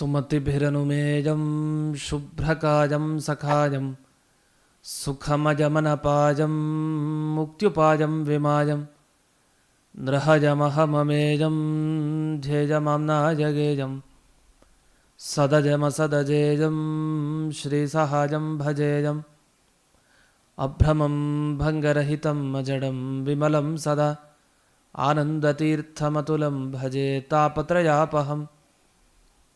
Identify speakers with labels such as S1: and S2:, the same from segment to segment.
S1: सुमतिभिरनुमेजं शुभ्रकाजं सखायं सुखमजमनपाजं, मुक्त्युपाजं विमाजं, नृहजमहममेजं सदजम सदजमसदजेजं, श्रीसहाजं भजेज, अभ्रमं भङ्गरहितं जडम विमलं सदा, आनन्दतीर्थमतुलं भजे तापत्रयापहम्।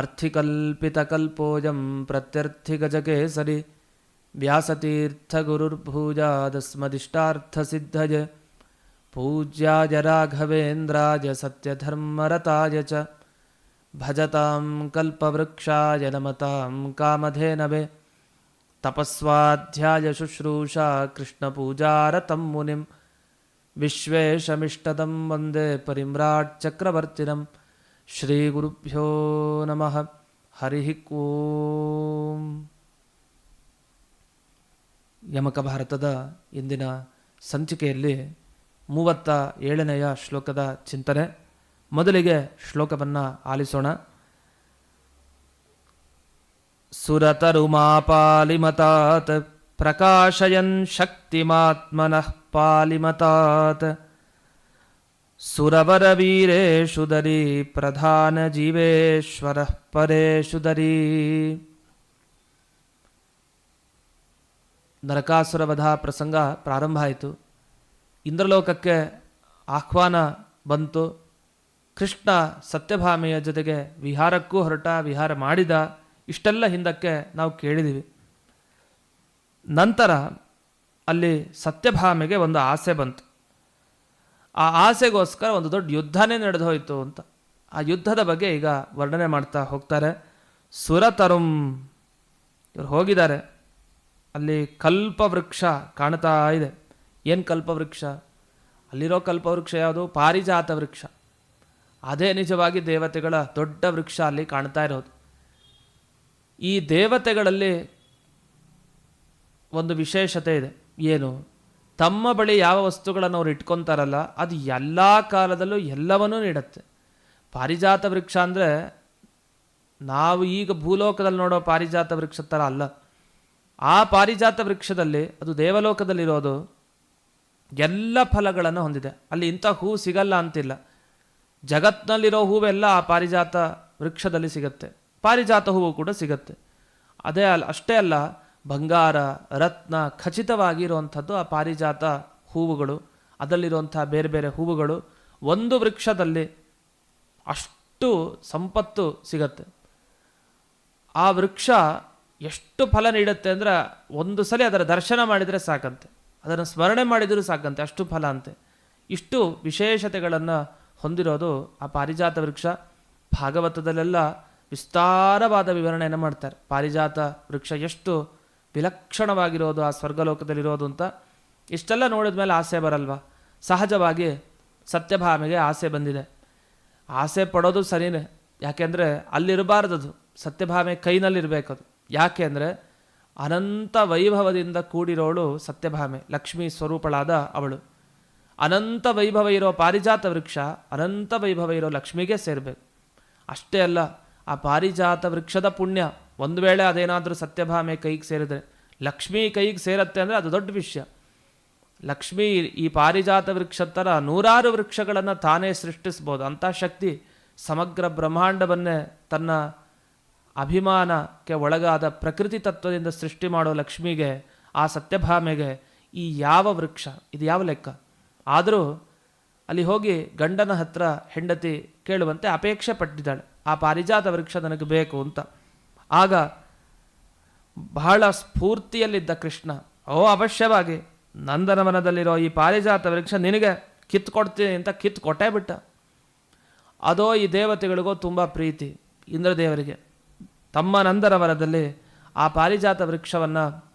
S1: अर्थिकल्पितकल्पोऽयं प्रत्यर्थिगजकेसरि व्यासतीर्थगुरुर्भूजादस्मदिष्टार्थसिद्धय पूज्याय राघवेन्द्राय सत्यधर्मरताय च भजतां कल्पवृक्षाय नमतां कामधेनवे तपस्वाध्याय शुश्रूषा कृष्णपूजारतं मुनिं विश्वेशमिष्टदं वंदे परिम्राट् चक्रवर्तिनं ಶ್ರೀಗುರುಭ್ಯೋ ನಮಃ ಹರಿ ಓಂ ಯಮಕ ಭಾರತದ ಇಂದಿನ ಸಂಚಿಕೆಯಲ್ಲಿ ಮೂವತ್ತ ಏಳನೆಯ ಶ್ಲೋಕದ ಚಿಂತನೆ. ಮೊದಲಿಗೆ ಶ್ಲೋಕವನ್ನು ಆಲಿಸೋಣ. ಸುರತರುಮಾಪಾಲಿಮತಾತ್, ಪ್ರಕಾಶಯನ್ ಶಕ್ತಿಮಾತ್ಮನಃ ಪಾಲಿಮತಾತ್. ಸುರವರವೀರೇಷು ದರಿ ಪ್ರಧಾನ ಜೀವೇಶ್ವರ ಪರೇಶು ದರಿ ನರಕಾಸುರವಧ ಪ್ರಸಂಗ ಪ್ರಾರಂಭ ಆಯಿತು. ಇಂದ್ರಲೋಕಕ್ಕೆ ಆಹ್ವಾನ ಬಂತು. ಕೃಷ್ಣ ಸತ್ಯಭಾಮೆಯ ಜೊತೆಗೆ ವಿಹಾರಕ್ಕೂ ಹೊರಟ ವಿಹಾರ ಮಾಡಿದ ಇಷ್ಟೆಲ್ಲ ಹಿಂದಕ್ಕೆ ನಾವು ಕೇಳಿದ್ದೀವಿ ನಂತರ ಅಲ್ಲಿ ಸತ್ಯಭಾಮೆಗೆ ಒಂದು ಆಸೆ ಬಂತು. ಆ ಆಸೆಗೋಸ್ಕರ ಒಂದು ದೊಡ್ಡ ಯುದ್ಧನೇ ನಡೆದು ಹೋಯಿತು ಅಂತ. ಆ ಯುದ್ಧದ ಬಗ್ಗೆ ಈಗ ವರ್ಣನೆ ಮಾಡ್ತಾ ಹೋಗ್ತಾರೆ. ಸುರತರುಂ ಇವರು ಹೋಗಿದ್ದಾರೆ. ಅಲ್ಲಿ ಕಲ್ಪವೃಕ್ಷ ಕಾಣ್ತಾ ಇದೆ. ಏನು ಕಲ್ಪವೃಕ್ಷ? ಅಲ್ಲಿರೋ ಕಲ್ಪವೃಕ್ಷ ಯಾವುದು? ಪಾರಿಜಾತ ವೃಕ್ಷ. ಅದೇ ನಿಜವಾಗಿ ದೇವತೆಗಳ ದೊಡ್ಡ ವೃಕ್ಷ ಅಲ್ಲಿ ಕಾಣ್ತಾ ಇರೋದು. ಈ ದೇವತೆಗಳಲ್ಲಿ ಒಂದು ವಿಶೇಷತೆ ಇದೆ. ಏನು? ತಮ್ಮ ಬಳಿ ಯಾವ ವಸ್ತುಗಳನ್ನು ಅವ್ರು ಇಟ್ಕೊತಾರಲ್ಲ, ಅದು ಎಲ್ಲ ಕಾಲದಲ್ಲೂ ಎಲ್ಲವನ್ನೂ ನೀಡುತ್ತೆ. ಪಾರಿಜಾತ ವೃಕ್ಷ ಅಂದರೆ ನಾವು ಈಗ ಭೂಲೋಕದಲ್ಲಿ ನೋಡೋ ಪಾರಿಜಾತ ವೃಕ್ಷ ಥರ ಅಲ್ಲ. ಆ ಪಾರಿಜಾತ ವೃಕ್ಷದಲ್ಲಿ, ಅದು ದೇವಲೋಕದಲ್ಲಿರೋದು ಎಲ್ಲ ಫಲಗಳನ್ನು ಹೊಂದಿದೆ. ಅಲ್ಲಿ ಇಂಥ ಹೂ ಸಿಗಲ್ಲ ಅಂತಿಲ್ಲ. ಜಗತ್ತಿನಲ್ಲಿರೋ ಹೂವೆಲ್ಲ ಆ ಪಾರಿಜಾತ ವೃಕ್ಷದಲ್ಲಿ ಸಿಗುತ್ತೆ. ಪಾರಿಜಾತ ಹೂವು ಕೂಡ ಸಿಗುತ್ತೆ. ಅದೇ ಅಲ್ಲ, ಅಷ್ಟೇ ಅಲ್ಲ ಬಂಗಾರ, ರತ್ನ ಖಚಿತವಾಗಿರುವಂಥದ್ದು ಆ ಪಾರಿಜಾತ ಹೂವುಗಳು. ಅದರಲ್ಲಿರುವಂಥ ಬೇರೆ ಬೇರೆ ಹೂವುಗಳು. ಒಂದು ವೃಕ್ಷದಲ್ಲಿ ಅಷ್ಟು ಸಂಪತ್ತು ಸಿಗತ್ತೆ. ಆ ವೃಕ್ಷ ಎಷ್ಟು ಫಲ ನೀಡುತ್ತೆ ಅಂದರೆ ಒಂದು ಸಲ ಅದರ ದರ್ಶನ ಮಾಡಿದರೆ ಸಾಕಂತೆ. ಅದನ್ನು ಸ್ಮರಣೆ ಮಾಡಿದರೂ ಸಾಕಂತೆ, ಅಷ್ಟು ಫಲ ಅಂತೆ. ಇಷ್ಟು ವಿಶೇಷತೆಗಳನ್ನು ಹೊಂದಿರೋದು ಆ ಪಾರಿಜಾತ ವೃಕ್ಷ. ಭಾಗವತದಲ್ಲೆಲ್ಲ ವಿಸ್ತಾರವಾದ ವಿವರಣೆಯನ್ನು ಮಾಡ್ತಾರೆ. ಪಾರಿಜಾತ ವೃಕ್ಷ ಎಷ್ಟು ವಿಲಕ್ಷಣವಾಗಿರೋದು ಆ ಸ್ವರ್ಗಲೋಕದಲ್ಲಿರೋದು ಅಂತ ಇಷ್ಟೆಲ್ಲ ನೋಡಿದ ಮೇಲೆ ಆಸೆ ಬರಲ್ವಾ? ಸಹಜವಾಗಿ ಸತ್ಯಭಾಮೆಗೆ ಆಸೆ ಬಂದಿದೆ. ಆಸೆ ಪಡೋದು ಸರಿನೇ. ಯಾಕೆಂದರೆ ಅಲ್ಲಿರಬಾರ್ದದು. ಸತ್ಯಭಾಮೆ ಕೈನಲ್ಲಿರಬೇಕದು. ಯಾಕೆ ಅಂದರೆ ಅನಂತ ವೈಭವದಿಂದ ಕೂಡಿರೋಳು ಸತ್ಯಭಾಮೆ, ಲಕ್ಷ್ಮೀ ಸ್ವರೂಪಳಾದ ಅವಳು. ಅನಂತ ವೈಭವ ಇರೋ ಪಾರಿಜಾತ ವೃಕ್ಷ ಅನಂತ ವೈಭವ ಇರೋ ಲಕ್ಷ್ಮಿಗೆ ಸೇರಬೇಕು. ಅಷ್ಟೇ ಅಲ್ಲ, ಆ ಪಾರಿಜಾತ ವೃಕ್ಷದ ಪುಣ್ಯ ಒಂದು ವೇಳೆ ಅದೇನಾದರೂ ಸತ್ಯಭಾಮೆ ಕೈಗೆ ಸೇರಿದ್ರೆ ಲಕ್ಷ್ಮೀ ಕೈಗೆ ಸೇರತ್ತೆ ಅಂದರೆ ಅದು ದೊಡ್ಡ ವಿಷಯ. ಲಕ್ಷ್ಮೀ ಈ ಪಾರಿಜಾತ ವೃಕ್ಷ ಥರ ನೂರಾರು ವೃಕ್ಷಗಳನ್ನು ತಾನೇ ಸೃಷ್ಟಿಸ್ಬೋದು. ಅಂಥ ಶಕ್ತಿ ಸಮಗ್ರ ಬ್ರಹ್ಮಾಂಡವನ್ನೇ ತನ್ನ ಅಭಿಮಾನಕ್ಕೆ ಒಳಗಾದ ಪ್ರಕೃತಿ ತತ್ವದಿಂದ ಸೃಷ್ಟಿ ಮಾಡೋ ಲಕ್ಷ್ಮಿಗೆ, ಆ ಸತ್ಯಭಾಮೆಗೆ ಈ ಯಾವ ವೃಕ್ಷ, ಇದು ಯಾವ ಲೆಕ್ಕ? ಆದರೂ ಅಲ್ಲಿ ಹೋಗಿ ಗಂಡನ ಹತ್ರ ಹೆಂಡತಿ ಕೇಳುವಂತೆ ಅಪೇಕ್ಷೆ ಪಟ್ಟಿದ್ದಾಳೆ. ಆ ಪಾರಿಜಾತ ವೃಕ್ಷ ನನಗೆ ಬೇಕು ಅಂತ. ಆಗ ಬಹಳ ಸ್ಫೂರ್ತಿಯಲ್ಲಿದ್ದ ಕೃಷ್ಣ. ಓ, ಅವಶ್ಯವಾಗಿ. ನಂದನವನದಲ್ಲಿರೋ ಈ ಪಾರಿಜಾತ ವೃಕ್ಷ ನಿನಗೆ ಕಿತ್ಕೊಡ್ತೀನಿ ಅಂತ ಕಿತ್ತು ಕೊಟ್ಟೇ ಬಿಟ್ಟ. ಅದೋ ಈ ದೇವತೆಗಳಿಗೋ ತುಂಬ ಪ್ರೀತಿ ಇಂದ್ರದೇವರಿಗೆ. ತಮ್ಮ ನಂದನವನದಲ್ಲಿ ಆ ಪಾರಿಜಾತ ವೃಕ್ಷವನ್ನು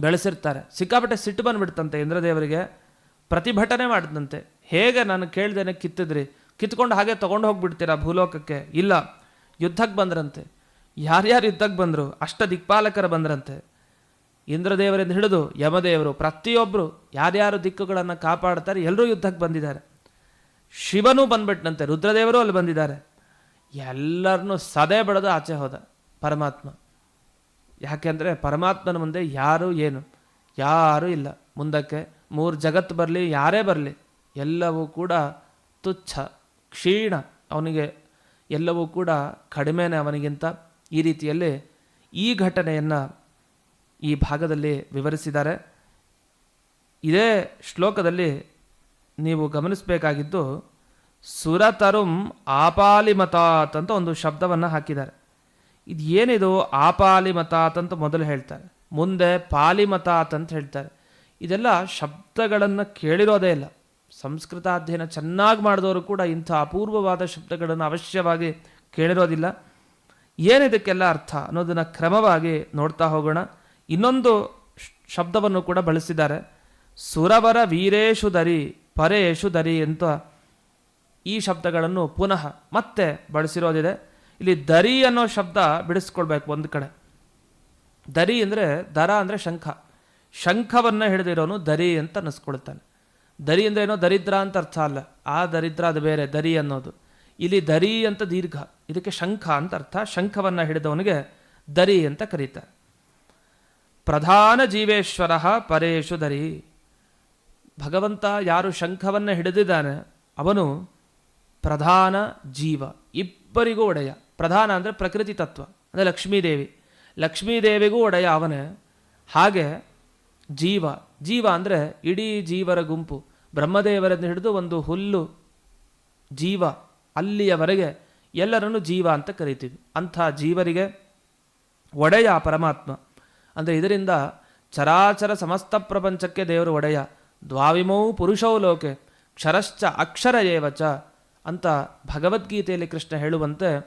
S1: ಬೆಳೆಸಿರ್ತಾರೆ. ಸಿಕ್ಕಾಪಟ್ಟೆ ಸಿಟ್ಟು ಬಂದುಬಿಡ್ತಂತೆ ಇಂದ್ರದೇವರಿಗೆ. ಪ್ರತಿಭಟನೆ ಮಾಡಿದಂತೆ. ಹೇಗೆ ನಾನು ಕೇಳ್ದೇನೆ ಕಿತ್ತಿದ್ರಿ? ಕಿತ್ಕೊಂಡು ಹಾಗೆ ತೊಗೊಂಡು ಹೋಗ್ಬಿಡ್ತೀರಾ ಭೂಲೋಕಕ್ಕೆ? ಇಲ್ಲ, ಯುದ್ಧಕ್ಕೆ ಬಂದ್ರಂತೆ. ಯಾರ್ಯಾರು ಯುದ್ಧಕ್ಕೆ ಬಂದರು, ಅಷ್ಟ ದಿಕ್ಪಾಲಕರು ಬಂದ್ರಂತೆ. ಇಂದ್ರದೇವರಿಂದ ಹಿಡಿದು ಯಮದೇವರು ಪ್ರತಿಯೊಬ್ಬರು ಯಾರ್ಯಾರು ದಿಕ್ಕುಗಳನ್ನು ಕಾಪಾಡ್ತಾರೆ ಎಲ್ಲರೂ ಯುದ್ಧಕ್ಕೆ ಬಂದಿದ್ದಾರೆ. ಶಿವನೂ ಬಂದ್ಬಿಟ್ನಂತೆ, ರುದ್ರದೇವರು ಅಲ್ಲಿ ಬಂದಿದ್ದಾರೆ. ಎಲ್ಲರನ್ನೂ ಸದೆ ಬಡದು ಆಚೆ ಹೋದ ಪರಮಾತ್ಮ. ಯಾಕೆಂದರೆ ಪರಮಾತ್ಮನ ಮುಂದೆ ಯಾರೂ ಏನು, ಯಾರೂ ಇಲ್ಲ. ಮುಂದಕ್ಕೆ ಮೂರು ಜಗತ್ತು ಬರಲಿ, ಯಾರೇ ಬರಲಿ, ಎಲ್ಲವೂ ಕೂಡ ತುಚ್ಛ, ಕ್ಷೀಣ. ಅವನಿಗೆ ಎಲ್ಲವೂ ಕೂಡ ಕಡಿಮೆನೇ ಅವನಿಗಿಂತ ಈ ರೀತಿಯಲ್ಲಿ ಈ ಘಟನೆಯನ್ನು ಈ ಭಾಗದಲ್ಲಿ ವಿವರಿಸಿದ್ದಾರೆ. ಇದೇ ಶ್ಲೋಕದಲ್ಲಿ ನೀವು ಗಮನಿಸಬೇಕಾಗಿದ್ದು, ಸುರತರುಂ ಆಪಾಲಿಮತಾತ್ ಅಂತ ಒಂದು ಶಬ್ದವನ್ನು ಹಾಕಿದ್ದಾರೆ. ಇದು ಏನಿದು? ಆಪಾಲಿಮತಾತ್ ಅಂತ ಮೊದಲು ಹೇಳ್ತಾರೆ. ಮುಂದೆ ಪಾಲಿಮತಾತ್ ಅಂತ ಹೇಳ್ತಾರೆ. ಇದೆಲ್ಲ ಶಬ್ದಗಳನ್ನು ಕೇಳಿರೋದೇ ಇಲ್ಲ. ಸಂಸ್ಕೃತ ಅಧ್ಯಯನ ಚೆನ್ನಾಗಿ ಮಾಡಿದವರು ಕೂಡ ಇಂಥ ಅಪೂರ್ವವಾದ ಶಬ್ದಗಳನ್ನು ಅವಶ್ಯವಾಗಿ ಕೇಳಿರೋದಿಲ್ಲ. ಏನಿದಕ್ಕೆಲ್ಲ ಅರ್ಥ ಅನ್ನೋದನ್ನು ಕ್ರಮವಾಗಿ ನೋಡ್ತಾ ಹೋಗೋಣ. ಇನ್ನೊಂದು ಶಬ್ದವನ್ನು ಕೂಡ ಬಳಸಿದ್ದಾರೆ. ಸುರವರ ವೀರೇಶು ದರಿ, ಪರೇಶು ದರಿ ಅಂತ ಈ ಶಬ್ದಗಳನ್ನು ಪುನಃ ಮತ್ತೆ ಬಳಸಿರೋದಿದೆ. ಇಲ್ಲಿ ದರಿ ಅನ್ನೋ ಶಬ್ದ ಬಿಡಿಸ್ಕೊಳ್ಬೇಕು ಒಂದು ಕಡೆ. ದರಿ ಅಂದರೆ ದರ ಅಂದರೆ ಶಂಖ. ಶಂಖವನ್ನು ಹಿಡಿದಿರೋನು ದರಿ ಅಂತ ಅನ್ನಿಸ್ಕೊಳ್ತಾನೆ ದರಿ ಅಂದರೆ ಏನೋ ದರಿದ್ರ ಅಂತ ಅರ್ಥ ಅಲ್ಲ. ಆ ದರಿದ್ರ ಅದು ಬೇರೆ, ದರಿ ಅನ್ನೋದು. ಇಲ್ಲಿ ದರಿ ಅಂತ ದೀರ್ಘ. ಇದಕ್ಕೆ ಶಂಖ ಅಂತ ಅರ್ಥ. ಶಂಖವನ್ನು ಹಿಡಿದವನಿಗೆ ದರಿ ಅಂತ ಕರೀತಾರೆ. ಪ್ರಧಾನ ಜೀವೇಶ್ವರ ಪರೇಶು ದರಿ. ಭಗವಂತ ಯಾರು ಶಂಖವನ್ನು ಹಿಡಿದಿದ್ದಾನೆ, ಅವನು ಪ್ರಧಾನ ಜೀವ, ಇಬ್ಬರಿಗೂ ಒಡೆಯ. ಪ್ರಧಾನ ಅಂದರೆ ಪ್ರಕೃತಿ ತತ್ವ, ಅಂದರೆ ಲಕ್ಷ್ಮೀದೇವಿ. ಲಕ್ಷ್ಮೀದೇವಿಗೂ ಒಡೆಯ ಅವನೇ. ಹಾಗೆ ಜೀವ ಜೀವ ಅಂದರೆ ಇಡೀ ಜೀವರ ಗುಂಪು. ಬ್ರಹ್ಮದೇವರನ್ನು ಹಿಡಿದು ಒಂದು ಹುಲ್ಲು ಜೀವ. ಅಲ್ಲಿಯವರೆಗೆ ಎಲ್ಲರನ್ನು ಜೀವ ಅಂತ ಕರಿತೀವಿ. ಅಂಥ ಜೀವರಿಗೆ ಒಡೆಯ ಪರಮಾತ್ಮ. ಅಂದರೆ ಇದರಿಂದ ಚರಾಚರ ಸಮಸ್ತ ಪ್ರಪಂಚಕ್ಕೆ ದೇವರು ಒಡೆಯ. ದ್ವಾವಿಮೌ ಪುರುಷೌ ಲೋಕೆ, ಕ್ಷರಶ್ಚ ಅಕ್ಷರ ಏವಚ ಅಂತ ಭಗವದ್ಗೀತೆಯಲ್ಲಿ ಕೃಷ್ಣ ಹೇಳುವಂತೆ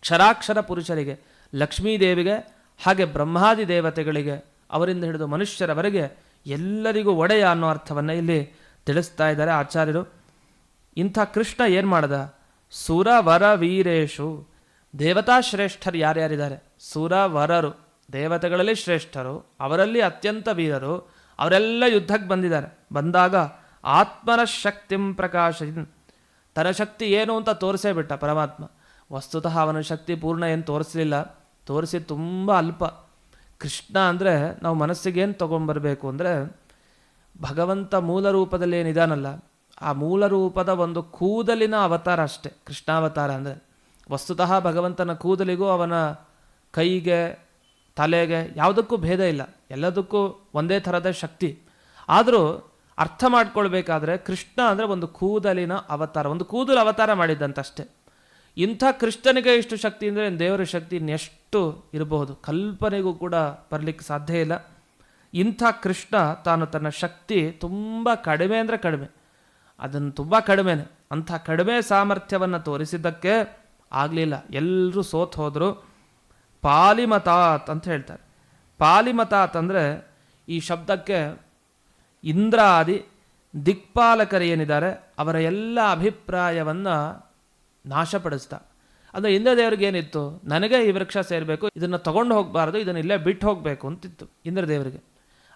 S1: ಕ್ಷರಾಕ್ಷರ ಪುರುಷರಿಗೆ, ಲಕ್ಷ್ಮೀದೇವಿಗೆ, ಹಾಗೆ ಬ್ರಹ್ಮಾದಿ ದೇವತೆಗಳಿಗೆ, ಅವರಿಂದ ಹಿಡಿದು ಮನುಷ್ಯರವರೆಗೆ ಎಲ್ಲರಿಗೂ ಒಡೆಯ ಅನ್ನೋ ಅರ್ಥವನ್ನು ಇಲ್ಲಿ ತಿಳಿಸ್ತಾ ಇದ್ದಾರೆ ಆಚಾರ್ಯರು. ಇಂಥ ಕೃಷ್ಣ ಏನು ಮಾಡ್ದ? ಸುರ ವರ ವೀರೇಶು ದೇವತಾ ಶ್ರೇಷ್ಠರು ಯಾರ್ಯಾರಿದ್ದಾರೆ? ಸುರ ವರರು ದೇವತೆಗಳಲ್ಲಿ ಶ್ರೇಷ್ಠರು, ಅವರಲ್ಲಿ ಅತ್ಯಂತ ವೀರರು, ಅವರೆಲ್ಲ ಯುದ್ಧಕ್ಕೆ ಬಂದಿದ್ದಾರೆ. ಬಂದಾಗ ಆತ್ಮನ ಶಕ್ತಿಂ ಪ್ರಕಾಶ ತನ್ನ ಶಕ್ತಿ ಏನು ಅಂತ ತೋರಿಸೇ ಬಿಟ್ಟ ಪರಮಾತ್ಮ. ವಸ್ತುತಃ ಅವನ ಶಕ್ತಿ ಪೂರ್ಣ ಏನು ತೋರಿಸಲಿಲ್ಲ. ತೋರಿಸಿ ತುಂಬ ಅಲ್ಪ. ಕೃಷ್ಣ ಅಂದರೆ ನಾವು ಮನಸ್ಸಿಗೆ ಏನು ತೊಗೊಂಬರ್ಬೇಕು ಅಂದರೆ ಭಗವಂತ ಮೂಲ ರೂಪದಲ್ಲಿ ಏನಿದಾನಲ್ಲ ಆ ಮೂಲ ರೂಪದ ಒಂದು ಕೂದಲಿನ ಅವತಾರ ಅಷ್ಟೆ, ಕೃಷ್ಣಾವತಾರ ಅಂದರೆ. ವಸ್ತುತಃ ಭಗವಂತನ ಕೂದಲಿಗೂ ಅವನ ಕೈಗೆ, ತಲೆಗೆ ಯಾವುದಕ್ಕೂ ಭೇದ ಇಲ್ಲ. ಎಲ್ಲದಕ್ಕೂ ಒಂದೇ ಥರದ ಶಕ್ತಿ. ಆದರೂ ಅರ್ಥ ಮಾಡ್ಕೊಳ್ಬೇಕಾದ್ರೆ ಕೃಷ್ಣ ಅಂದರೆ ಒಂದು ಕೂದಲಿನ ಅವತಾರ, ಒಂದು ಕೂದಲು ಅವತಾರ ಮಾಡಿದ್ದಂತಷ್ಟೇ. ಇಂಥ ಕೃಷ್ಣನಿಗೆ ಇಷ್ಟು ಶಕ್ತಿ ಅಂದರೆ ದೇವರ ಶಕ್ತಿ ಇನ್ನೆಷ್ಟು ಇರಬಹುದು? ಕಲ್ಪನೆಗೂ ಕೂಡ ಬರಲಿಕ್ಕೆ ಸಾಧ್ಯ ಇಲ್ಲ. ಇಂಥ ಕೃಷ್ಣ ತಾನು ತನ್ನ ಶಕ್ತಿ ತುಂಬ ಕಡಿಮೆ ಅಂದರೆ ಕಡಿಮೆ. ಅದನ್ನು ತುಂಬ ಕಡಿಮೆನೆ. ಅಂಥ ಕಡಿಮೆ ಸಾಮರ್ಥ್ಯವನ್ನು ತೋರಿಸಿದ್ದಕ್ಕೆ ಆಗಲಿಲ್ಲ. ಎಲ್ಲರೂ ಸೋತ್ ಹೋದರು. ಪಾಲಿಮತಾತ್ ಅಂತ ಹೇಳ್ತಾರೆ. ಪಾಲಿಮತಾತ್ ಅಂದರೆ ಈ ಶಬ್ದಕ್ಕೆ ಇಂದ್ರಾದಿ ದಿಕ್ಪಾಲಕರು ಏನಿದ್ದಾರೆ, ಅವರ ಎಲ್ಲ ಅಭಿಪ್ರಾಯವನ್ನು ನಾಶಪಡಿಸ್ತಾ. ಅಂದರೆ ಇಂದ್ರದೇವ್ರಿಗೆ ಏನಿತ್ತು? ನನಗೆ ಈ ವೃಕ್ಷ ಸೇರಬೇಕು, ಇದನ್ನು ತಗೊಂಡು ಹೋಗಬಾರ್ದು, ಇದನ್ನು ಇಲ್ಲೇ ಬಿಟ್ಟು ಹೋಗಬೇಕು ಅಂತಿತ್ತು ಇಂದ್ರದೇವರಿಗೆ.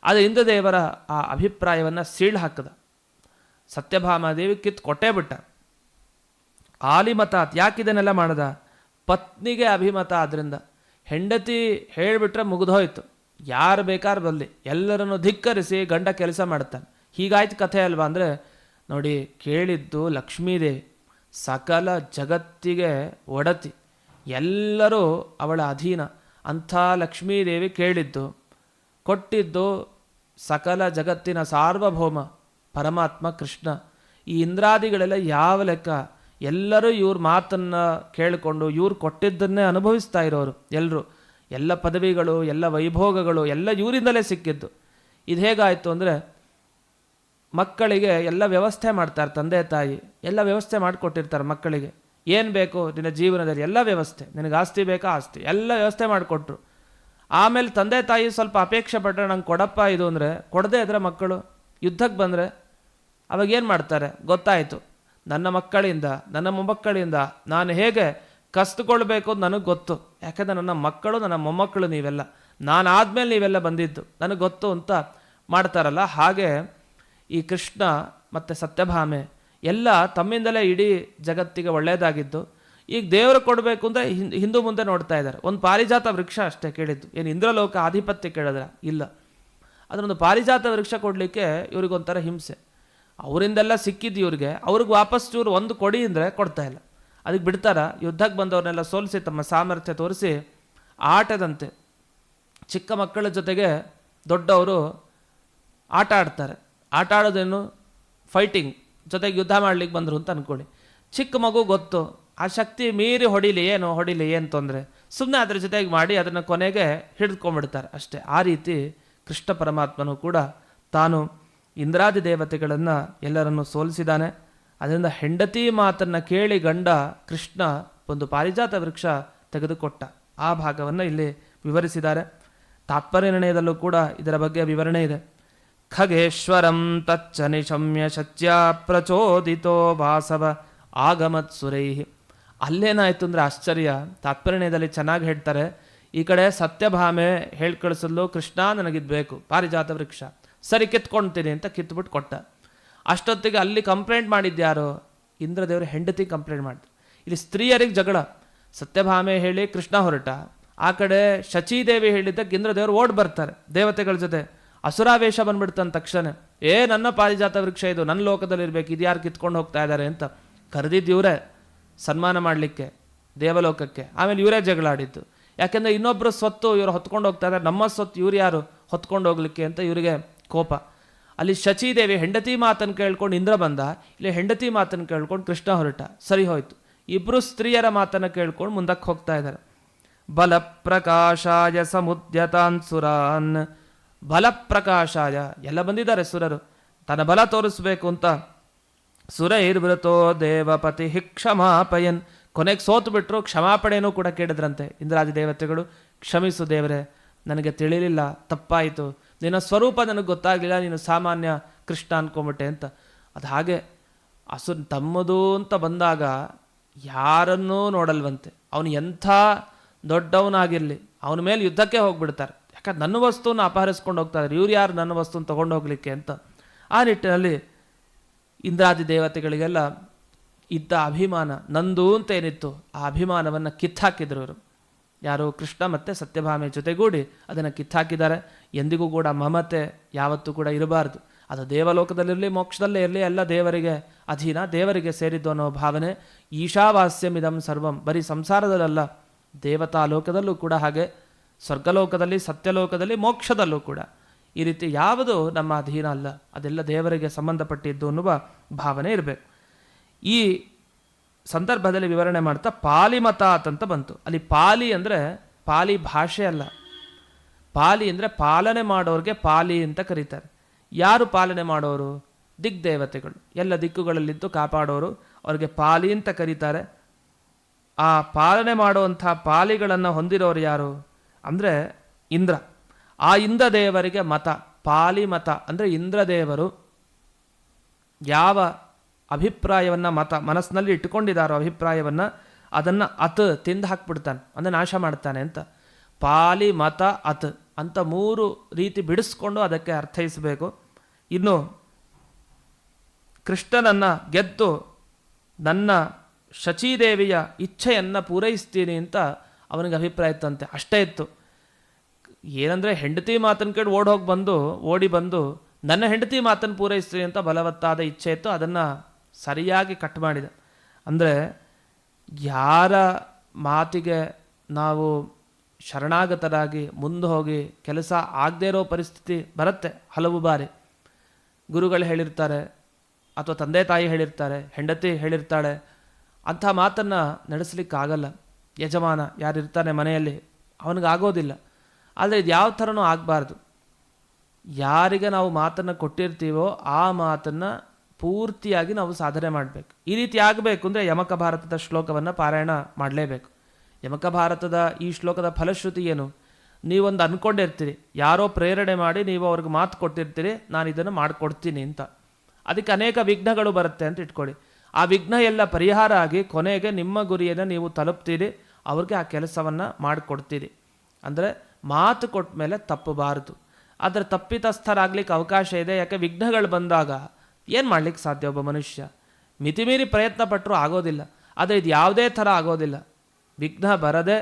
S1: ಆದರೆ ಇಂದ್ರದೇವರ ಆ ಅಭಿಪ್ರಾಯವನ್ನು ಸೀಳು ಹಾಕದ. ಸತ್ಯಭಾಮಾದೇವಿ ಕಿತ್ತು ಕೊಟ್ಟೇ ಬಿಟ್ಟ. ಆಲಿಮತ ಯಾಕಿದನ್ನೆಲ್ಲ ಮಾಡ್ದ? ಪತ್ನಿಗೆ ಅಭಿಮತ ಆದ್ದರಿಂದ ಹೆಂಡತಿ ಹೇಳಿಬಿಟ್ರೆ ಮುಗಿದೋಯ್ತು ಯಾರು ಬೇಕಾದ್ರೆ ಬರಲಿ ಎಲ್ಲರನ್ನು ಧಿಕ್ಕರಿಸಿ ಗಂಡ ಕೆಲಸ ಮಾಡ್ತಾನೆ. ಹೀಗಾಯ್ತು ಕಥೆ ಅಲ್ವಾ ಅಂದರೆ, ನೋಡಿ, ಕೇಳಿದ್ದು ಲಕ್ಷ್ಮೀದೇವಿ. ಸಕಲ ಜಗತ್ತಿಗೆ ಒಡತಿ. ಎಲ್ಲರೂ ಅವಳ ಅಧೀನ. ಅಂಥ ಲಕ್ಷ್ಮೀದೇವಿ ಕೇಳಿದ್ದು. ಕೊಟ್ಟಿದ್ದು ಸಕಲ ಜಗತ್ತಿನ ಸಾರ್ವಭೌಮ. ಪರಮಾತ್ಮ ಕೃಷ್ಣ. ಈ ಇಂದ್ರಾದಿಗಳೆಲ್ಲ ಯಾವ ಲೆಕ್ಕ? ಎಲ್ಲರೂ ಇವ್ರ ಮಾತನ್ನು ಕೇಳಿಕೊಂಡು ಇವ್ರು ಕೊಟ್ಟಿದ್ದನ್ನೇ ಅನುಭವಿಸ್ತಾ ಇರೋರು ಎಲ್ಲರೂ ಎಲ್ಲ ಪದವಿಗಳು, ಎಲ್ಲ ವೈಭೋಗಗಳು ಎಲ್ಲ ಇವರಿಂದಲೇ ಸಿಕ್ಕಿದ್ದು. ಇದು ಹೇಗಾಯಿತು ಅಂದರೆ ಮಕ್ಕಳಿಗೆ ಎಲ್ಲ ವ್ಯವಸ್ಥೆ ಮಾಡ್ತಾರೆ ತಂದೆ, ತಾಯಿ. ಎಲ್ಲ ವ್ಯವಸ್ಥೆ ಮಾಡಿಕೊಟ್ಟಿರ್ತಾರೆ ಮಕ್ಕಳಿಗೆ. ಏನು ಬೇಕು ನಿನ್ನ ಜೀವನದಲ್ಲಿ? ಎಲ್ಲ ವ್ಯವಸ್ಥೆ. ನಿನಗೆ ಆಸ್ತಿ ಬೇಕಾ? ಆಸ್ತಿ. ಎಲ್ಲ ವ್ಯವಸ್ಥೆ ಮಾಡಿಕೊಟ್ರು. ಆಮೇಲೆ ತಂದೆ, ತಾಯಿ ಸ್ವಲ್ಪ ಅಪೇಕ್ಷೆ ಪಟ್ಟರೆ ನಂಗೆ ಕೊಡಪ್ಪ ಇದು ಅಂದರೆ ಕೊಡದೇ ಇದ್ರೆ ಮಕ್ಕಳು. ಯುದ್ಧಕ್ಕೆ ಬಂದರೆ ಅವಾಗ ಏನು ಮಾಡ್ತಾರೆ? ಗೊತ್ತಾಯಿತು. ನನ್ನ ಮಕ್ಕಳಿಂದ, ನನ್ನ ಮೊಮ್ಮಕ್ಕಳಿಂದ ನಾನು ಹೇಗೆ ಕಸ್ತುಕೊಳ್ಬೇಕು ಅಂತ ನನಗೆ ಗೊತ್ತು. ಯಾಕಂದರೆ ನನ್ನ ಮಕ್ಕಳು, ನನ್ನ ಮೊಮ್ಮಕ್ಕಳು ನೀವೆಲ್ಲ. ನಾನು ಆದಮೇಲೆ ನೀವೆಲ್ಲ ಬಂದಿದ್ದು. ನನಗೆ ಗೊತ್ತು ಅಂತ ಮಾಡ್ತಾರಲ್ಲ. ಹಾಗೆ ಈ ಕೃಷ್ಣ ಮತ್ತು ಸತ್ಯಭಾಮೆ ಎಲ್ಲ ತಮ್ಮಿಂದಲೇ ಇಡೀ ಜಗತ್ತಿಗೆ ಒಳ್ಳೆಯದಾಗಿದ್ದು. ಈಗ ದೇವರು ಕೊಡಬೇಕು ಅಂದರೆ ಹಿಂದೂ ಮುಂದೆ ನೋಡ್ತಾ ಇದ್ದಾರೆ. ಒಂದು ಪಾರಿಜಾತ ವೃಕ್ಷ ಅಷ್ಟೇ ಕೇಳಿದ್ದು. ಏನು ಇಂದ್ರಲೋಕ ಆಧಿಪತ್ಯ ಕೇಳಿದ್ರೆ? ಇಲ್ಲ. ಅದರೊಂದು ಪಾರಿಜಾತ ವೃಕ್ಷ ಕೊಡಲಿಕ್ಕೆ ಇವ್ರಿಗೊಂಥರ ಹಿಂಸೆ. ಅವರಿಂದೆಲ್ಲ ಸಿಕ್ಕಿದ್ದು ಇವ್ರಿಗೆ. ಅವ್ರಿಗೆ ವಾಪಸ್ ಚೂರು ಒಂದು ಕೊಡಿ ಅಂದರೆ ಕೊಡ್ತಾ ಇಲ್ಲ. ಅದಕ್ಕೆ ಬಿಡ್ತಾರ. ಯುದ್ಧಕ್ಕೆ ಬಂದವ್ರನ್ನೆಲ್ಲ ಸೋಲಿಸಿ, ತಮ್ಮ ಸಾಮರ್ಥ್ಯ ತೋರಿಸಿ, ಆಟದಂತೆ ಚಿಕ್ಕ ಮಕ್ಕಳ ಜೊತೆಗೆ ದೊಡ್ಡವರು ಆಟ ಆಡ್ತಾರೆ. ಆಟ ಆಡೋದೇನು? ಫೈಟಿಂಗ್ ಜೊತೆಗೆ ಯುದ್ಧ ಮಾಡ್ಲಿಕ್ಕೆ ಬಂದರು ಅಂತ ಅಂದ್ಕೊಳ್ಳಿ ಚಿಕ್ಕ ಮಗು ಗೊತ್ತು. ಆ ಶಕ್ತಿ ಮೀರಿ ಹೊಡಿಲಿ ಏನು? ಹೊಡಿಲಿ ಏನು ತೊಂದರೆ? ಸುಮ್ಮನೆ ಅದ್ರ ಜೊತೆಗೆ ಮಾಡಿ ಅದನ್ನು ಕೊನೆಗೆ ಹಿಡಿದುಕೊಂಡ್ಬಿಡ್ತಾರೆ ಅಷ್ಟೇ. ಆ ರೀತಿ ಕೃಷ್ಣ ಪರಮಾತ್ಮನೂ ಕೂಡ ತಾನು ಇಂದ್ರಾದಿ ದೇವತೆಗಳನ್ನು ಎಲ್ಲರನ್ನು ಸೋಲಿಸಿದ್ದಾನೆ. ಅದರಿಂದ ಹೆಂಡತಿ ಮಾತನ್ನು ಕೇಳಿ ಗಂಡ ಕೃಷ್ಣ ಒಂದು ಪಾರಿಜಾತ ವೃಕ್ಷ ತೆಗೆದುಕೊಟ್ಟ. ಆ ಭಾಗವನ್ನು ಇಲ್ಲಿ ವಿವರಿಸಿದ್ದಾರೆ. ತಾತ್ಪರ್ಯ ನಿರ್ಣಯದಲ್ಲೂ ಕೂಡ ಇದರ ಬಗ್ಗೆ ವಿವರಣೆ ಇದೆ. ಖಗೇಶ್ವರಂ ತಚ್ಚ ನಿಶಮ್ಯ ಶಚ್ಯ ಪ್ರಚೋದಿತೋ ವಾಸವ ಆಗಮತ್ ಸುರೈಹಿ. ಅಲ್ಲೇನಾಯಿತು ಅಂದರೆ ಆಶ್ಚರ್ಯ. ತಾತ್ಪರ್ಯದಲ್ಲಿ ಚೆನ್ನಾಗಿ ಹೇಳ್ತಾರೆ. ಈ ಕಡೆ ಸತ್ಯಭಾಮೆ ಹೇಳ್ಕಳಿಸಲು ಕೃಷ್ಣ ನನಗಿದ್ಬೇಕು ಪಾರಿಜಾತ ವೃಕ್ಷ. ಸರಿ ಕಿತ್ಕೊಳ್ತೀನಿ ಅಂತ ಕಿತ್ಬಿಟ್ಟು ಕೊಟ್ಟ. ಅಷ್ಟೊತ್ತಿಗೆ ಅಲ್ಲಿ ಕಂಪ್ಲೇಂಟ್ ಮಾಡಿದ್ಯಾರು ಇಂದ್ರದೇವರು ಹೆಂಡತಿ ಕಂಪ್ಲೇಂಟ್ ಮಾಡಿದ್ರು. ಇಲ್ಲಿ ಸ್ತ್ರೀಯರಿಗೆ ಜಗಳ. ಸತ್ಯಭಾಮೆ ಹೇಳಿ ಕೃಷ್ಣ ಹೊರಟ. ಆ ಕಡೆ ಶಚೀದೇವಿ ಹೇಳಿದ್ದಕ್ಕೆ ಇಂದ್ರದೇವರು ಓಡ್ ಬರ್ತಾರೆ ದೇವತೆಗಳ ಜೊತೆ. ಅಸುರಾವೇಶ ಬಂದ್ಬಿಡ್ತಾನೆ ತಕ್ಷಣ. ಏ, ನನ್ನ ಪಾರಿಜಾತ ವೃಕ್ಷ ಇದು, ನನ್ನ ಲೋಕದಲ್ಲಿ ಇರಬೇಕು, ಇದು ಯಾರು ಕಿತ್ಕೊಂಡು ಹೋಗ್ತಾ ಇದ್ದಾರೆ ಅಂತ ಕರೆದಿದ್ದು ಇವರೇ ಸನ್ಮಾನ ಮಾಡಲಿಕ್ಕೆ, ದೇವಲೋಕಕ್ಕೆ. ಆಮೇಲೆ ಇವರೇ ಜಗಳ ಆಡಿದ್ದು. ಯಾಕೆಂದ್ರೆ ಇನ್ನೊಬ್ಬರು ಸ್ವತ್ತು ಇವರು ಹೊತ್ಕೊಂಡು ಹೋಗ್ತಾ ಇದ್ದಾರೆ. ನಮ್ಮ ಸ್ವತ್ತು ಇವ್ರು ಯಾರು? ಹೊತ್ಕೊಂಡು ಹೋಗ್ಲಿಕ್ಕೆ ಅಂತ ಇವರಿಗೆ ಕೋಪ. ಅಲ್ಲಿ ಶಚೀದೇವಿ ಹೆಂಡತಿ ಮಾತನ್ನು ಕೇಳ್ಕೊಂಡು ಇಂದ್ರ ಬಂದ, ಇಲ್ಲಿ ಹೆಂಡತಿ ಮಾತನ್ನು ಕೇಳ್ಕೊಂಡು ಕೃಷ್ಣ ಹೊರಟ. ಸರಿ ಹೋಯ್ತು. ಇಬ್ಬರು ಸ್ತ್ರೀಯರ ಮಾತನ್ನು ಕೇಳ್ಕೊಂಡು ಮುಂದಕ್ಕೆ ಹೋಗ್ತಾ ಇದ್ದಾರೆ. ಬಲ ಪ್ರಕಾಶಾಯ ಸಮುದ್ಯತಾನ್ ಸುರಾನ್. ಬಲ ಪ್ರಕಾಶಾಯ ಎಲ್ಲ ಬಂದಿದ್ದಾರೆ ಸುರರು. ತನ್ನ ಬಲ ತೋರಿಸ್ಬೇಕು ಅಂತ. ಸುರೈರ್ವೃತೋ ದೇವಪತಿ ಕ್ಷಮಾಪಯನ್ ಕೊನೆಗೆ ಸೋತು ಬಿಟ್ಟರು ಕ್ಷಮಾಪಣೆಯೂ ಕೂಡ ಕೇಳಿದ್ರಂತೆ. ಇಂದ್ರಾದಿ ದೇವತೆಗಳು, ಕ್ಷಮಿಸು ದೇವರೇ, ನನಗೆ ತಿಳಿಲಿಲ್ಲ, ತಪ್ಪಾಯಿತು. ನಿನ್ನ ಸ್ವರೂಪ ನನಗೆ ಗೊತ್ತಾಗಲಿಲ್ಲ, ನೀನು ಸಾಮಾನ್ಯ ಕೃಷ್ಣ ಅನ್ಕೊಂಬಿಟ್ಟೆ ಅಂತ. ಅದು ಹಾಗೆ ಅಸು ತಮ್ಮದು ಅಂತ ಬಂದಾಗ ಯಾರನ್ನೂ ನೋಡಲ್ವಂತೆ. ಅವನು ಎಂಥ ದೊಡ್ಡವನಾಗಿರಲಿ, ಅವನ ಮೇಲೆ ಯುದ್ಧಕ್ಕೆ ಹೋಗ್ಬಿಡ್ತಾರೆ. ಯಾಕಂದ್ರೆ ನನ್ನ ವಸ್ತುವನ್ನು ಅಪಹರಿಸ್ಕೊಂಡು ಹೋಗ್ತಾರೆ ಇವ್ರು ಯಾರು ನನ್ನ ವಸ್ತುನ ತೊಗೊಂಡು ಹೋಗ್ಲಿಕ್ಕೆ ಅಂತ. ಆ ನಿಟ್ಟಿನಲ್ಲಿ ಇಂದ್ರಾದಿ ದೇವತೆಗಳಿಗೆಲ್ಲ ಇದ್ದ ಅಭಿಮಾನ, ನಂದು ಅಂತ ಏನಿತ್ತು, ಆ ಅಭಿಮಾನವನ್ನು ಕಿತ್ತಾಕಿದ್ರು ಇವರು. ಯಾರು ಕೃಷ್ಣ ಮತ್ತು ಸತ್ಯಭಾಮೆ ಜೊತೆಗೂಡಿ ಅದನ್ನು ಕಿತ್ತಾಕಿದ್ದಾರೆ. ಎಂದಿಗೂ ಕೂಡ ಮಮತೆ ಯಾವತ್ತೂ ಕೂಡ ಇರಬಾರ್ದು. ಅದು ದೇವಲೋಕದಲ್ಲಿರಲಿ, ಮೋಕ್ಷದಲ್ಲೇ ಇರಲಿ, ಎಲ್ಲ ದೇವರಿಗೆ ಅಧೀನ, ದೇವರಿಗೆ ಸೇರಿದ್ದು ಅನ್ನೋ ಭಾವನೆ ಈಶಾವಾಸ್ಯಮಿದಂ ಸರ್ವಂ. ಬರೀ ಸಂಸಾರದಲ್ಲ ದೇವತಾ ಲೋಕದಲ್ಲೂ ಕೂಡ ಹಾಗೆ, ಸ್ವರ್ಗಲೋಕದಲ್ಲಿ, ಸತ್ಯಲೋಕದಲ್ಲಿ, ಮೋಕ್ಷದಲ್ಲೂ ಕೂಡ. ಈ ರೀತಿ ಯಾವುದು ನಮ್ಮ ಅಧೀನ ಅಲ್ಲ, ಅದೆಲ್ಲ ದೇವರಿಗೆ ಸಂಬಂಧಪಟ್ಟಿದ್ದು ಅನ್ನುವ ಭಾವನೆ ಇರಬೇಕು. ಈ ಸಂದರ್ಭದಲ್ಲಿ ವಿವರಣೆ ಮಾಡ್ತಾ ಪಾಲಿಮತಾತ್ ಅಂತ ಬಂತು. ಅಲ್ಲಿ ಪಾಲಿ ಅಂದರೆ ಪಾಲಿ ಭಾಷೆ ಅಲ್ಲ. ಪಾಲಿ ಅಂದರೆ ಪಾಲನೆ ಮಾಡೋರಿಗೆ ಪಾಲಿ ಅಂತ ಕರೀತಾರೆ. ಯಾರು ಪಾಲನೆ ಮಾಡೋರು? ದಿಗ್ದೇವತೆಗಳು. ಎಲ್ಲ ದಿಕ್ಕುಗಳಲ್ಲಿದ್ದು ಕಾಪಾಡೋರು ಅವರಿಗೆ ಪಾಲಿ ಅಂತ ಕರೀತಾರೆ. ಆ ಪಾಲನೆ ಮಾಡುವಂಥ ಪಾಲಿಗಳನ್ನು ಹೊಂದಿರೋರು ಯಾರು? ಅಂದರೆ ಇಂದ್ರ. ಆ ಇಂದ್ರ ದೇವರಿಗೆ ಮತ. ಪಾಲಿ ಮತ. ಅಂದರೆ ಇಂದ್ರದೇವರು ಯಾವ ಅಭಿಪ್ರಾಯವನ್ನು ಮತ, ಮನಸ್ಸಿನಲ್ಲಿ ಇಟ್ಟುಕೊಂಡಿದ್ದಾರೋ ಅಭಿಪ್ರಾಯವನ್ನು ಅದನ್ನು ಅತ್ ತಿಂದು ಹಾಕ್ಬಿಡ್ತಾನೆ. ಅಂದರೆ ನಾಶ ಮಾಡ್ತಾನೆ ಅಂತ. ಪಾಲಿ, ಮತ, ಅತ್ ಅಂತ ಮೂರು ರೀತಿ ಬಿಡಿಸ್ಕೊಂಡು ಅದಕ್ಕೆ ಅರ್ಥೈಸಬೇಕು. ಇನ್ನು ಕೃಷ್ಣನನ್ನು ಗೆದ್ದು ನನ್ನ ಶಚೀದೇವಿಯ ಇಚ್ಛೆಯನ್ನು ಪೂರೈಸ್ತೀನಿ ಅಂತ ಅವನಿಗೆ ಅಭಿಪ್ರಾಯ ಇತ್ತಂತೆ. ಅಷ್ಟೇ ಇತ್ತು. ಏನಂದರೆ ಹೆಂಡತಿ ಮಾತನ್ನು ಕೇಳಿ ಓಡಿ ಹೋಗಿ ಬಂದು, ಓಡಿ ಬಂದು, ನನ್ನ ಹೆಂಡತಿ ಮಾತನ್ನು ಪೂರೈಸ್ತೀನಿ ಅಂತ ಬಲವತ್ತಾದ ಇಚ್ಛೆ ಇತ್ತು, ಅದನ್ನು ಸರಿಯಾಗಿ ಕಟ್ ಮಾಡಿದ. ಅಂದರೆ ಯಾರ ಮಾತಿಗೆ ನಾವು ಶರಣಾಗತರಾಗಿ ಮುಂದೆ ಹೋಗಿ ಕೆಲಸ ಆಗದೇ ಇರೋ ಪರಿಸ್ಥಿತಿ ಬರುತ್ತೆ ಹಲವು ಬಾರಿ. ಗುರುಗಳು ಹೇಳಿರ್ತಾರೆ, ಅಥವಾ ತಂದೆ ತಾಯಿ ಹೇಳಿರ್ತಾರೆ, ಹೆಂಡತಿ ಹೇಳಿರ್ತಾಳೆ, ಅಂಥ ಮಾತನ್ನು ನಡೆಸಲಿಕ್ಕಾಗಲ್ಲ. ಯಜಮಾನ ಯಾರಿರ್ತಾನೆ ಮನೆಯಲ್ಲಿ ಅವನಿಗಾಗೋದಿಲ್ಲ ಆದರೆ ಇದು ಯಾವ ಥರನೂ ಆಗಬಾರ್ದು. ಯಾರಿಗೆ ನಾವು ಮಾತನ್ನು ಕೊಟ್ಟಿರ್ತೀವೋ ಆ ಮಾತನ್ನು ಪೂರ್ತಿಯಾಗಿ ನಾವು ಸಾಧನೆ ಮಾಡಬೇಕು. ಈ ರೀತಿ ಆಗಬೇಕು ಅಂದರೆ ಯಮಕ ಭಾರತದ ಶ್ಲೋಕವನ್ನು ಪಾರಾಯಣ ಮಾಡಲೇಬೇಕು. ಯಮಕ ಭಾರತದ ಈ ಶ್ಲೋಕದ ಫಲಶ್ರುತಿ ಏನು? ನೀವೊಂದು ಅಂದ್ಕೊಂಡಿರ್ತೀರಿ ಯಾರೋ ಪ್ರೇರಣೆ ಮಾಡಿ ನೀವು ಅವ್ರಿಗೆ ಮಾತು ಕೊಟ್ಟಿರ್ತೀರಿ, ನಾನು ಇದನ್ನು ಮಾಡಿಕೊಡ್ತೀನಿ ಅಂತ. ಅದಕ್ಕೆ ಅನೇಕ ವಿಘ್ನಗಳು ಬರುತ್ತೆ ಅಂತ ಇಟ್ಕೊಳ್ಳಿ. ಆ ವಿಘ್ನ ಎಲ್ಲ ಪರಿಹಾರ ಆಗಿ ಕೊನೆಗೆ ನಿಮ್ಮ ಗುರಿಯನ್ನು ನೀವು ತಲುಪ್ತೀರಿ, ಅವ್ರಿಗೆ ಆ ಕೆಲಸವನ್ನು ಮಾಡಿಕೊಡ್ತೀರಿ. ಅಂದರೆ ಮಾತು ಕೊಟ್ಟ ಮೇಲೆ ತಪ್ಪಬಾರದು. ಆದರೆ ತಪ್ಪಿತಸ್ಥರಾಗಲಿಕ್ಕೆ ಅವಕಾಶ ಇದೆ, ಯಾಕೆ ವಿಘ್ನಗಳು ಬಂದಾಗ ಏನು ಮಾಡ್ಲಿಕ್ಕೆ ಸಾಧ್ಯ ಒಬ್ಬ ಮನುಷ್ಯ? ಮಿತಿಮೀರಿ ಪ್ರಯತ್ನ ಪಟ್ಟರೂ ಆಗೋದಿಲ್ಲ. ಆದರೆ ಇದು ಯಾವುದೇ ಥರ ಆಗೋದಿಲ್ಲ. ವಿಘ್ನ ಬರದೆ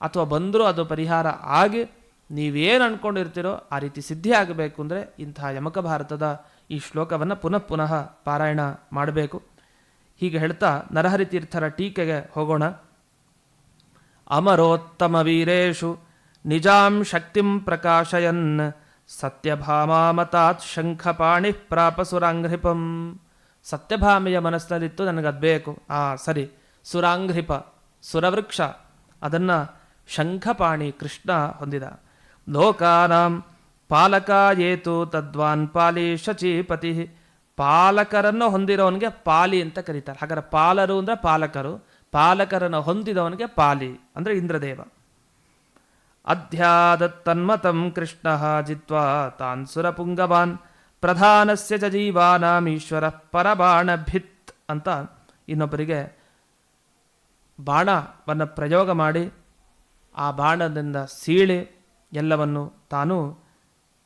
S1: ಅಥವಾ ಬಂದರೂ ಅದು ಪರಿಹಾರ ಆಗಿ ನೀವೇನು ಅಂದ್ಕೊಂಡಿರ್ತೀರೋ ಆ ರೀತಿ ಸಿದ್ಧಿ ಆಗಬೇಕು ಅಂದರೆ ಇಂತಹ ಯಮಕ ಭಾರತದ ಈ ಶ್ಲೋಕವನ್ನು ಪುನಃ ಪುನಃ ಪಾರಾಯಣ ಮಾಡಬೇಕು. ಹೀಗೆ ಹೇಳ್ತಾ ನರಹರಿ ತೀರ್ಥರ ಟೀಕೆಗೆ ಹೋಗೋಣ. ಅಮರೋತ್ತಮ ವೀರೇಶು ನಿಜಾಂ ಶಕ್ತಿಂ ಪ್ರಕಾಶಯನ್ ಸತ್ಯಭಾಮಾಮತಾತ್ ಶಂಖಪಾಣಿ ಪ್ರಾಪ ಸುರಾಂಘ್ರಿಪಂ ಸತ್ಯಭಾಮೆಯ ಮನಸ್ಸಿನಲ್ಲಿತ್ತು ನನಗದು ಬೇಕು ಆ, ಸರಿ, ಸುರಾಂಘ್ರಿಪ. ಸುರವೃಕ್ಷ, ಅದನ್ನು ಶಂಖಪಾಣಿ ಕೃಷ್ಣ ಹೊಂದಿದ. ಲೋಕಾನಾಂ ಏತು ತದ್ವಾನ್ ಪಾಲಿ ಶಚೀಪತಿ. ಪಾಲಕರನ್ನು ಹೊಂದಿರೋವನಿಗೆ ಪಾಲಿ ಅಂತ ಕರೀತಾರೆ. ಹಾಗಾದ್ರೆ ಪಾಲರು ಅಂದರೆ ಪಾಲಕರು, ಪಾಲಕರನ್ನು ಹೊಂದಿದವನಿಗೆ ಪಾಲಿ ಅಂದರೆ ಇಂದ್ರದೇವ. ಅಧ್ಯಾದತ್ತನ್ಮತಂ ಕೃಷ್ಣ ಜಿತ್ವಾ ತಾನ್ ಸುರಪುಂಗವಾನ್ ಪ್ರಧಾನಸ್ಯ ಜೀವಾನಾಮೀಶ್ವರ ಪರಬಾಣಭಿತ್ ಅಂತ ಇನ್ನೊಬ್ಬರಿಗೆ ಬಾಣವನ್ನು ಪ್ರಯೋಗ ಮಾಡಿ ಆ ಬಾಣದಿಂದ ಸೀಳೆ ಎಲ್ಲವನ್ನು ತಾನು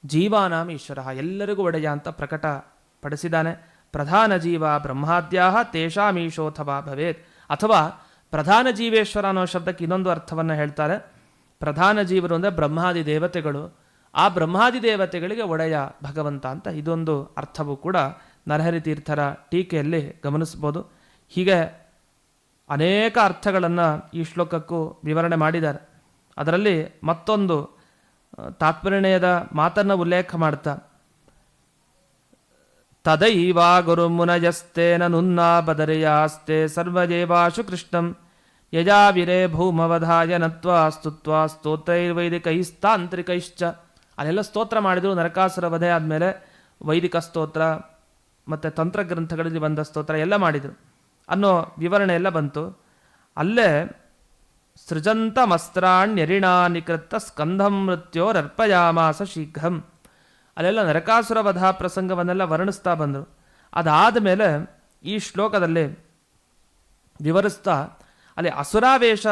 S1: ಜೀವಾನಾಮ ಈಶ್ವರ ಎಲ್ಲರಿಗೂ ಒಡೆಯ ಅಂತ ಪ್ರಕಟ ಪಡಿಸಿದ್ದಾನೆ ಪ್ರಧಾನ ಜೀವ ಬ್ರಹ್ಮಾದ್ಯಾಹ ತೇಷಾಮೀಶೋಥವಾ ಭವೇತ್. ಅಥವಾ ಪ್ರಧಾನ ಜೀವೇಶ್ವರ ಅನ್ನೋ ಶಬ್ದಕ್ಕೆ ಇನ್ನೊಂದು ಅರ್ಥವನ್ನು ಹೇಳ್ತಾರೆ. ಪ್ರಧಾನ ಜೀವರು ಅಂದರೆ ಬ್ರಹ್ಮಾದಿ ದೇವತೆಗಳು. ಆ ಬ್ರಹ್ಮಾದಿ ದೇವತೆಗಳಿಗೆ ಒಡೆಯ ಭಗವಂತ ಅಂತ ಇದೊಂದು ಅರ್ಥವೂ ಕೂಡ ನರಹರಿ ತೀರ್ಥರ ಟೀಕೆಯಲ್ಲಿ ಗಮನಿಸ್ಬೋದು ಹೀಗೆ ಅನೇಕ ಅರ್ಥಗಳನ್ನು ಈ ಶ್ಲೋಕಕ್ಕೂ ವಿವರಣೆ ಮಾಡಿದ್ದಾರೆ. ಅದರಲ್ಲಿ ಮತ್ತೊಂದು ತಾತ್ಪರ್ಯದ ಮಾತನ್ನು ಉಲ್ಲೇಖ ಮಾಡ್ತಾ, ತದೈವಾ ಗುರುಮುನಯಸ್ತೇನ ನುನ್ನಾ ಬದರಿಯಾಸ್ತೆ ಸರ್ವಜೇವಾಶು ಕೃಷ್ಣಂ ಯಜಾವಿರೇ ಭೂಮವಧಾಯ ನತ್ವಾ ಸ್ತುತ್ವ ಸ್ತೋತ್ರೈರ್ವೈದಿಕೈಸ್ತಾಂತ್ರಿಕೈಶ್ಚ ಅಲ್ಲೆಲ್ಲ ಸ್ತೋತ್ರ ಮಾಡಿದ್ರು, ನರಕಾಸುರ ವಧೆ ಆದಮೇಲೆ ವೈದಿಕ ಸ್ತೋತ್ರ ಮತ್ತು ತಂತ್ರಗ್ರಂಥಗಳಲ್ಲಿ ಬಂದ ಸ್ತೋತ್ರ ಎಲ್ಲ ಮಾಡಿದರು. ಅನ್ನೋ ವಿವರಣೆ ಎಲ್ಲ ಬಂತು. ಅಲ್ಲೇ ಸೃಜಂತಮಸ್ತ್ರಾಣ್ಯರಿಣಾ ನಿಕೃತ್ತ ಸ್ಕಂಧ ಮೃತ್ಯೋರರ್ಪಯಾಮಾಸ ಶೀಘ್ರಂ. ಅಲ್ಲೆಲ್ಲ ನರಕಾಸುರ ವಧಾ ಪ್ರಸಂಗವನ್ನೆಲ್ಲ ವರ್ಣಿಸ್ತಾ ಬಂದರು. ಅದಾದ ಮೇಲೆ ಈ ಶ್ಲೋಕದಲ್ಲಿ ವಿವರಿಸ್ತಾ, ಅಲ್ಲಿ ಅಸುರಾವೇಶ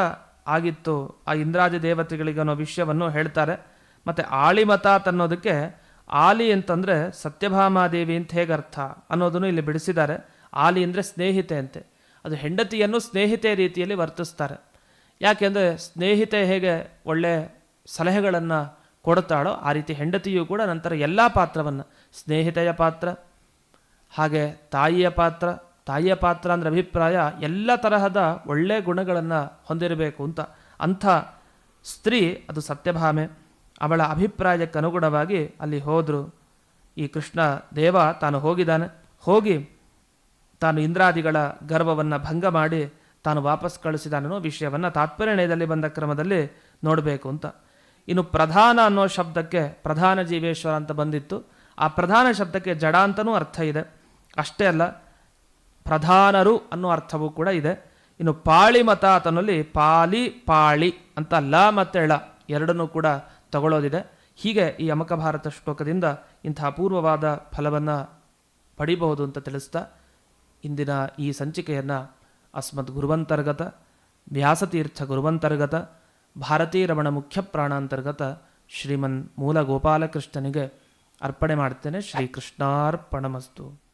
S1: ಆಗಿತ್ತು ಆ ಇಂದ್ರಾದಿ ದೇವತೆಗಳಿಗೆ ಅನ್ನೋ ವಿಷಯವನ್ನು ಹೇಳ್ತಾರೆ. ಮತ್ತು ಆಳಿಮತ ಅನ್ನೋದಕ್ಕೆ ಆಲಿ ಅಂತಂದರೆ ಸತ್ಯಭಾಮಾದೇವಿ ಅಂತ ಹೇಗೆ ಅರ್ಥ ಅನ್ನೋದನ್ನು ಇಲ್ಲಿ ಬಿಡಿಸಿದ್ದಾರೆ. ಆಲಿ ಅಂದರೆ ಸ್ನೇಹಿತೆ ಅಂತೆ. ಅದು ಹೆಂಡತಿಯನ್ನು ಸ್ನೇಹಿತೆ ರೀತಿಯಲ್ಲಿ ವರ್ತಿಸ್ತಾರೆ. ಯಾಕೆಂದರೆ ಸ್ನೇಹಿತೆ ಹೇಗೆ ಒಳ್ಳೆ ಸಲಹೆಗಳನ್ನು ಕೊಡುತ್ತಾಳೋ ಆ ರೀತಿ ಹೆಂಡತಿಯು ಕೂಡ ನಂತರ ಎಲ್ಲ ಪಾತ್ರವನ್ನು, ಸ್ನೇಹಿತೆಯ ಪಾತ್ರ, ಹಾಗೆ ತಾಯಿಯ ಪಾತ್ರ ತಾಯಿಯ ಪಾತ್ರ ಅಂದರೆ ಅಭಿಪ್ರಾಯ ಎಲ್ಲ ತರಹದ ಒಳ್ಳೆಯ ಗುಣಗಳನ್ನು ಹೊಂದಿರಬೇಕು ಅಂತ. ಅಂಥ ಸ್ತ್ರೀ ಅದು ಸತ್ಯಭಾಮೆ. ಅವಳ ಅಭಿಪ್ರಾಯಕ್ಕನುಗುಣವಾಗಿ ಅಲ್ಲಿ ಹೋದರು. ಈ ಕೃಷ್ಣ ದೇವ ತಾನು ಹೋಗಿದ್ದಾನೆ. ಹೋಗಿ ತಾನು ಇಂದ್ರಾದಿಗಳ ಗರ್ವವನ್ನು ಭಂಗ ಮಾಡಿ ತಾನು ವಾಪಸ್ ಕಳಿಸಿದಾನೋ ವಿಷಯವನ್ನು ತಾತ್ಪರ್ಯದಲ್ಲಿ ಬಂದ ಕ್ರಮದಲ್ಲಿ ನೋಡಬೇಕು ಅಂತ. ಇನ್ನು ಪ್ರಧಾನ ಅನ್ನೋ ಶಬ್ದಕ್ಕೆ ಪ್ರಧಾನ ಜೀವೇಶ್ವರ ಅಂತ ಬಂದಿತ್ತು. ಆ ಪ್ರಧಾನ ಶಬ್ದಕ್ಕೆ ಜಡ ಅಂತನೂ ಅರ್ಥ ಇದೆ. ಅಷ್ಟೇ ಅಲ್ಲ, ಪ್ರಧಾನರು ಅನ್ನೋ ಅರ್ಥವೂ ಕೂಡ ಇದೆ. ಇನ್ನು ಪಾಳಿ ಮತ ಆತನಲ್ಲಿ ಪಾಲಿ ಪಾಳಿ ಅಂತ ಲ ಮತ್ತು ಎಳ ಎರಡನ್ನೂ ಕೂಡ ತಗೊಳ್ಳೋದಿದೆ. ಹೀಗೆ ಈ ಅಮಕ ಭಾರತ ಶ್ಲೋಕದಿಂದ ಇಂಥ ಅಪೂರ್ವವಾದ ಫಲವನ್ನು ಪಡಿಬಹುದು ಅಂತ ತಿಳಿಸ್ತಾ ಇಂದಿನ ಈ ಸಂಚಿಕೆಯನ್ನು ಅಸ್ಮದ್ ಗುರುವಂತರ್ಗತ, ವ್ಯಾಸತೀರ್ಥ ಗುರುವಂತರ್ಗತ, ಭಾರತೀ ರಮಣ ಮುಖ್ಯ ಪ್ರಾಣಾಂತರ್ಗತ ಶ್ರೀಮನ್ ಮೂಲ ಗೋಪಾಲಕೃಷ್ಣನಿಗೆ ಅರ್ಪಣೆ ಮಾಡ್ತೇನೆ. ಶ್ರೀಕೃಷ್ಣಾರ್ಪಣಮಸ್ತು.